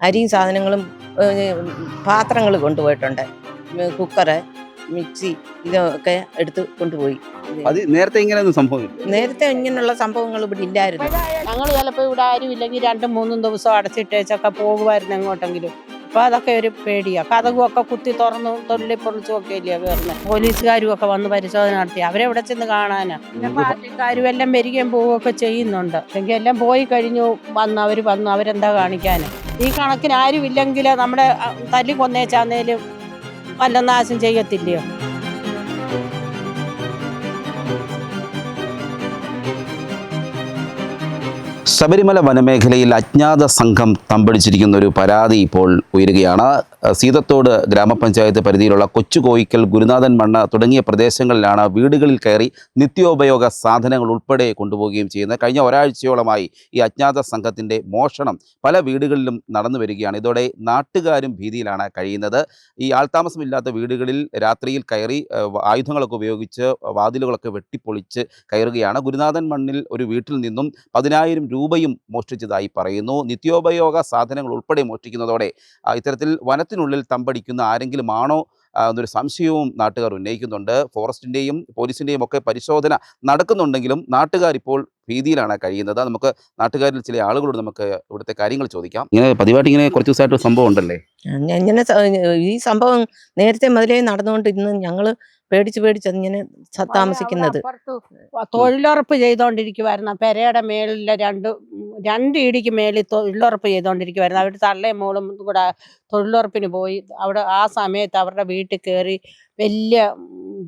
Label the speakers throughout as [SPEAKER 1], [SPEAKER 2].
[SPEAKER 1] അരിയും സാധനങ്ങളും പാത്രങ്ങൾ കൊണ്ടുപോയിട്ടുണ്ട്. കുക്കറ് മിക്സി ഇതൊക്കെ എടുത്ത് കൊണ്ടുപോയി.
[SPEAKER 2] അത് നേരത്തെ ഇങ്ങനെയൊന്നും
[SPEAKER 1] നേരത്തെ ഇങ്ങനെയുള്ള സംഭവങ്ങൾ ഇവിടെ ഇല്ലായിരുന്നു.
[SPEAKER 3] ഞങ്ങൾ ചിലപ്പോൾ ഇവിടെ ആരും ഇല്ലെങ്കിൽ രണ്ടും മൂന്നും ദിവസം അടച്ചിട്ടേച്ചൊക്കെ പോകുമായിരുന്നു എങ്ങോട്ടെങ്കിലും. അപ്പൊ അതൊക്കെ ഒരു പേടിയാ. കഥകും ഒക്കെ കുത്തി തുറന്നു തൊള്ളി പൊളിച്ചും ഒക്കെ ഇല്ലയോ വേറെ പോലീസുകാരും ഒക്കെ വന്ന് പരിശോധന നടത്തി. അവരെവിടെ ചെന്ന് കാണാനാ? പിന്നെ പാർട്ടിക്കാരും എല്ലാം വരികയും പോവുകയൊക്കെ ചെയ്യുന്നുണ്ട്. എങ്കിൽ എല്ലാം പോയി കഴിഞ്ഞു വന്ന് അവർ വന്നു. അവരെന്താ കാണിക്കാന്? ഈ കണക്കിന് ആരും ഇല്ലെങ്കിൽ നമ്മുടെ തല്ലി കൊന്നേച്ചാന്നേലും വല്ല നാശം ചെയ്യത്തില്ലയോ?
[SPEAKER 2] ശബരിമല വനമേഖലയിൽ അജ്ഞാത സംഘം തമ്പടിച്ചിരിക്കുന്ന ഒരു പരാതി ഇപ്പോൾ ഉയരുകയാണ്. സീതത്തോട് ഗ്രാമപഞ്ചായത്ത് പരിധിയിലുള്ള കൊച്ചുകോയിക്കൽ ഗുരുനാഥൻ മണ്ണ തുടങ്ങിയ പ്രദേശങ്ങളിലാണ് വീടുകളിൽ കയറി നിത്യോപയോഗ സാധനങ്ങൾ ഉൾപ്പെടെ കൊണ്ടുപോവുകയും ചെയ്യുന്നത്. കഴിഞ്ഞ ഒരാഴ്ചയോളമായി ഈ അജ്ഞാത സംഘത്തിന്റെ മോഷണം പല വീടുകളിലും നടന്നു വരികയാണ്. ഇതോടെ നാട്ടുകാരും ഭീതിയിലാണ് കഴിയുന്നത്. ഈ ആൾതാമസമില്ലാത്ത വീടുകളിൽ രാത്രിയിൽ കയറി ആയുധങ്ങളൊക്കെ ഉപയോഗിച്ച് വാതിലുകളൊക്കെ വെട്ടിപ്പൊളിച്ച് കയറുകയാണ്. ഗുരുനാഥൻ മണ്ണിൽ ഒരു വീട്ടിൽ നിന്നും പതിനായിരം രൂപയും മോഷ്ടിച്ചതായി പറയുന്നു. നിത്യോപയോഗ സാധനങ്ങൾ ഉൾപ്പെടെ മോഷ്ടിക്കുന്നതോടെ ഇത്തരത്തിൽ വനത്തിനുള്ളിൽ തമ്പടിക്കുന്ന ആരെങ്കിലും ആണോ എന്നൊരു സംശയവും നാട്ടുകാർ ഉന്നയിക്കുന്നുണ്ട്. ഫോറസ്റ്റിന്റെയും പോലീസിന്റെയും ഒക്കെ പരിശോധന നടക്കുന്നുണ്ടെങ്കിലും നാട്ടുകാർ ഇപ്പോൾ ഭീതിയിലാണ് കഴിയുന്നത്. നമുക്ക് നാട്ടുകാരിൽ ചില ആളുകളോട് നമുക്ക് ഇവിടുത്തെ കാര്യങ്ങൾ ചോദിക്കാം. ഇങ്ങനെ പതിവായിട്ട് ഇങ്ങനെ കുറച്ച് ദിവസമായിട്ട് സംഭവം ഉണ്ടല്ലേ?
[SPEAKER 1] ഇങ്ങനെ ഈ സംഭവം നേരത്തെ മുതലേ നടന്നുകൊണ്ട് ഇന്ന് ഞങ്ങൾ പേടിച്ച് പേടിച്ച് അതിങ്ങനെ താമസിക്കുന്നത്.
[SPEAKER 3] തൊഴിലുറപ്പ് ചെയ്തോണ്ടിരിക്കുവായിരുന്നു. പെരയുടെ മേളിലെ രണ്ട് രണ്ട് ഇടിക്ക് മേളിൽ തൊഴിലുറപ്പ് ചെയ്തോണ്ടിരിക്കുവായിരുന്നു. അവരുടെ തള്ളയും മോളും കൂടെ തൊഴിലുറപ്പിന് പോയി. അവിടെ ആ സമയത്ത് അവരുടെ വീട്ടിൽ കയറി വലിയ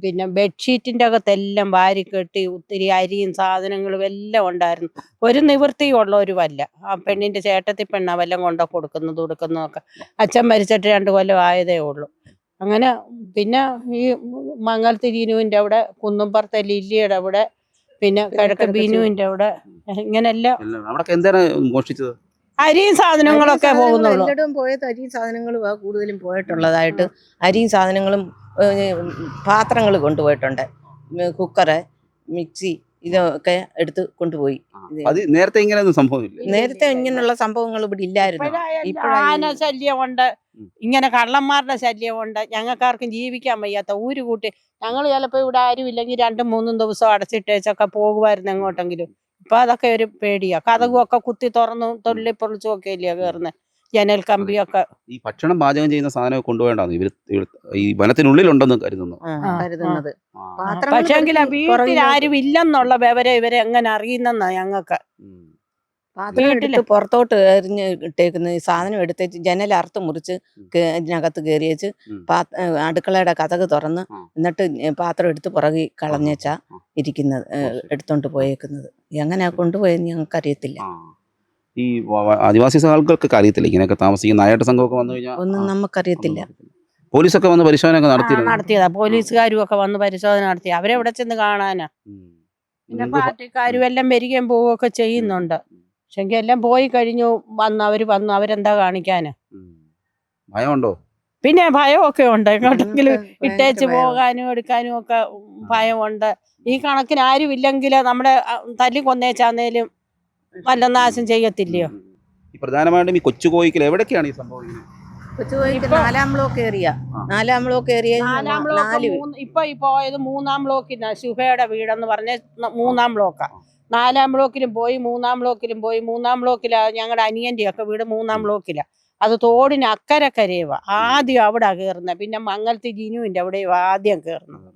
[SPEAKER 3] പിന്നെ ബെഡ്ഷീറ്റിന്റെ അകത്തെല്ലാം വാരി കെട്ടി ഒത്തിരി അരിയും സാധനങ്ങളും എല്ലാം ഉണ്ടായിരുന്നു. ഒരു നിവൃത്തിയുള്ളവരുമല്ല. ആ പെണ്ണിന്റെ ചേട്ടത്തി പെണ്ണ വല്ലതും കൊണ്ടോ കൊടുക്കുന്നത് കൊടുക്കുന്നതൊക്കെ അച്ഛൻ മരിച്ചിട്ട് രണ്ട് കൊല്ലം ആയതേ ഉള്ളൂ. അങ്ങനെ പിന്നെ ഈ മംഗലത്ത് ജീനുവിന്റെ അവിടെ കുന്നുംപുറത്തെ ലില്ലിയുടെ അവിടെ പിന്നെ കിഴക്ക് ബീനുവിന്റെ അവിടെ ഇങ്ങനെല്ലാം
[SPEAKER 2] എന്താണ് മോഷ്ടിച്ചത്?
[SPEAKER 3] അരിയും സാധനങ്ങളൊക്കെ പോകുന്നുള്ളൂ.
[SPEAKER 1] എല്ലായിടവും പോയത് അരിയും സാധനങ്ങളും ആ കൂടുതലും പോയിട്ടുള്ളതായിട്ട്. അരിയും സാധനങ്ങളും പാത്രങ്ങൾ കൊണ്ടുപോയിട്ടുണ്ട്. കുക്കറ് മിക്സി ഇതൊക്കെ എടുത്ത് കൊണ്ടുപോയി.
[SPEAKER 2] അത് നേരത്തെ ഇങ്ങനെയൊന്നും സംഭവമില്ല.
[SPEAKER 1] നേരത്തെ ഇങ്ങനെയുള്ള സംഭവങ്ങൾ ഇവിടെ ഇല്ലായിരുന്നു.
[SPEAKER 3] ആന ശല്യമുണ്ട്. ഇങ്ങനെ കള്ളന്മാരുടെ ശല്യമുണ്ട്. ഞങ്ങൾക്കാർക്കും ജീവിക്കാൻ വയ്യാത്ത ഊര് കൂട്ടി. ഞങ്ങൾ ചിലപ്പോൾ ഇവിടെ ആരും ഇല്ലെങ്കിൽ രണ്ടും മൂന്നും ദിവസം അടച്ചിട്ടേച്ചൊക്കെ പോകുമായിരുന്നു എങ്ങോട്ടെങ്കിലും. ഇപ്പൊ അതൊക്കെ ഒരു പേടിയാ. കഥകും ഒക്കെ കുത്തി തുറന്നു തൊള്ളി പൊളിച്ചും ഒക്കെ ഇല്ലയോ കയറുന്നത് ജനൽ കമ്പിയൊക്കെ.
[SPEAKER 2] ഈ ഭക്ഷണം പാചകം ചെയ്യുന്ന സാധനം കൊണ്ടുപോകേണ്ടതാണ്. ഇവർ ഇവർ ഈ വനത്തിനുള്ളിലുണ്ടെന്ന് കരുതുന്നു.
[SPEAKER 1] കരുതുന്നത്.
[SPEAKER 3] പക്ഷേങ്കിൽ വീട്ടിൽ ആരും ഇല്ലെന്നുള്ള വിവരം ഇവരെ എങ്ങനെ അറിയുന്നെന്നാ ഞങ്ങൾക്ക്. വീട്ടിൽ
[SPEAKER 1] വീട്ടിൽ. പുറത്തോട്ട് എറിഞ്ഞ് ഇട്ടേക്കുന്ന ഈ സാധനം എടുത്തേച്ച് ജനൽ അറുത്ത് മുറിച്ച് ഇതിനകത്ത് കയറിയേച്ച്. അടുക്കളയുടെ കഥക് തുറന്ന് എന്നിട്ട് പാത്രം എടുത്ത് പുറകി കളഞ്ഞേച്ചാ. ഇരിക്കുന്നത് എടുത്തോണ്ട് പോയേക്കുന്നത്. എങ്ങനെയാ കൊണ്ടുപോയെന്ന് ഞങ്ങൾക്ക് അറിയത്തില്ല
[SPEAKER 2] ഈ ആദിവാസി ആളുകൾക്കൊക്കെ അറിയത്തില്ല ഇങ്ങനെയൊക്കെ താമസിക്കുന്ന നായാട്ട് സംഘമൊക്കെ വന്നു കഴിഞ്ഞാൽ
[SPEAKER 1] ഒന്നും നമുക്കറിയത്തില്ല.
[SPEAKER 2] പോലീസൊക്കെ വന്ന് പരിശോധന ഒക്കെ നടത്തിയിരുന്നു.
[SPEAKER 3] നടത്തിയതാ. പോലീസുകാരും ഒക്കെ വന്ന് പരിശോധന നടത്തി. അവരെവിടെ ചെന്ന് കാണാനാ? പിന്നെ പാർട്ടിക്കാരും എല്ലാം വരികയും പോവുകയൊക്കെ ചെയ്യുന്നുണ്ട്. പക്ഷെങ്കിൽ എല്ലാം പോയി കഴിഞ്ഞു വന്ന് അവർ വന്നു അവരെന്താ കാണിക്കാന്?
[SPEAKER 2] ഭയമുണ്ടോ?
[SPEAKER 3] പിന്നെ ഭയമൊക്കെ ഉണ്ട്. എങ്ങോട്ടെങ്കിലും ഇട്ടേച്ച് പോകാനും എടുക്കാനും ഒക്കെ ഭയമുണ്ട്. ഈ കണക്കിന് ആരും ഇല്ലെങ്കിൽ നമ്മുടെ തല്ലി കൊന്നേച്ചാന്നേലും വല്ല നാശം ചെയ്യത്തില്ലയോ?
[SPEAKER 2] ഈ പ്രധാനമായിട്ടും ഈ കൊച്ചു കോയിക്കൽ എവിടൊക്കെയാണ് ഈ സംഭവം?
[SPEAKER 1] നാലാം ബ്ലോക്ക് നാലാം ബ്ലോക്ക്
[SPEAKER 3] നാലാം ഇപ്പൊ ഈ പോയത് മൂന്നാം ബ്ലോക്കിനാ ശുഭയുടെ വീടെന്ന് പറഞ്ഞ മൂന്നാം ബ്ലോക്കാ നാലാം ബ്ലോക്കിലും പോയി മൂന്നാം ബ്ലോക്കിലും പോയി മൂന്നാം ബ്ലോക്കിലാ ഞങ്ങളുടെ അനിയന്റെ ഒക്കെ വീട് മൂന്നാം ബ്ലോക്കിലാ അത് തോടിന് അക്കരെ കരയുക ആദ്യം അവിടെ കയറുന്നത് പിന്നെ മംഗലത്തി ജിനുവിന്റെ അവിടെ ആദ്യം കയറുന്നത്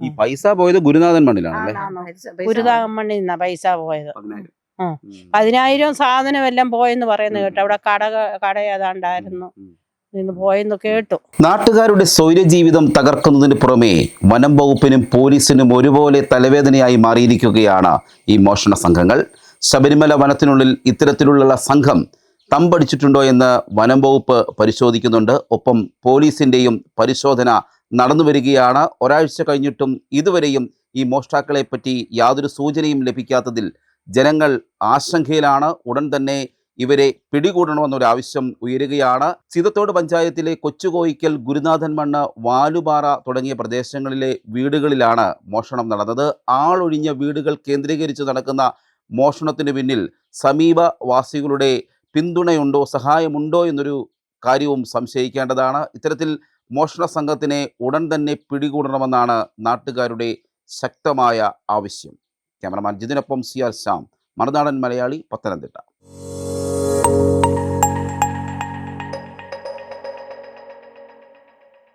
[SPEAKER 2] ഈ പൈസ പോയത് ഗുരുനാഥൻ മണ്ണിലാണല്ലേ?
[SPEAKER 3] മണ്ണിൽ നിന്നാ പൈസ പോയത്.
[SPEAKER 2] പതിനായിരം.
[SPEAKER 3] ആ.
[SPEAKER 2] ഉം.
[SPEAKER 3] പതിനായിരം സാധനം എല്ലാം പോയെന്ന് പറയുന്നത് കേട്ടോ. അവിടെ കട കട ഏതാണ്ടായിരുന്നു. നിന്ന് പോയെന്ന് കേട്ടു.
[SPEAKER 2] നാട്ടുകാരുടെ സ്വൈരജീവിതം തകർക്കുന്നതിന് പുറമെ വനം വകുപ്പിനും പോലീസിനും ഒരുപോലെ തലവേദനയായി മാറിയിരിക്കുകയാണ് ഈ മോഷണ സംഘങ്ങൾ. ശബരിമല വനത്തിനുള്ളിൽ ഇത്തരത്തിലുള്ള സംഘം തമ്പടിച്ചിട്ടുണ്ടോ എന്ന് വനം വകുപ്പ് പരിശോധിക്കുന്നുണ്ട്. ഒപ്പം പോലീസിന്റെയും പരിശോധന നടന്നു വരികയാണ്. ഒരാഴ്ച കഴിഞ്ഞിട്ടും ഇതുവരെയും ഈ മോഷ്ടാക്കളെ പറ്റി യാതൊരു സൂചനയും ലഭിക്കാത്തതിൽ ജനങ്ങൾ ആശങ്കയിലാണ്. ഉടൻ തന്നെ ഇവരെ പിടികൂടണമെന്നൊരു ആവശ്യം ഉയരുകയാണ്. സീതത്തോട് പഞ്ചായത്തിലെ കൊച്ചുകോയിക്കൽ ഗുരുനാഥൻ മണ്ണ് വാലുപാറ തുടങ്ങിയ പ്രദേശങ്ങളിലെ വീടുകളിലാണ് മോഷണം നടന്നത്. ആളൊഴിഞ്ഞ വീടുകൾ കേന്ദ്രീകരിച്ച് നടക്കുന്ന മോഷണത്തിന് പിന്നിൽ സമീപവാസികളുടെ പിന്തുണയുണ്ടോ സഹായമുണ്ടോ എന്നൊരു കാര്യവും സംശയിക്കേണ്ടതാണ്. ഇത്തരത്തിൽ മോഷണ സംഘത്തിനെ ഉടൻ തന്നെ പിടികൂടണമെന്നാണ് നാട്ടുകാരുടെ ശക്തമായ ആവശ്യം. ക്യാമറമാൻ ജിതിനൊപ്പം സി ആർ ശ്യാം. മറുനാടൻ മലയാളി പത്തനംതിട്ട.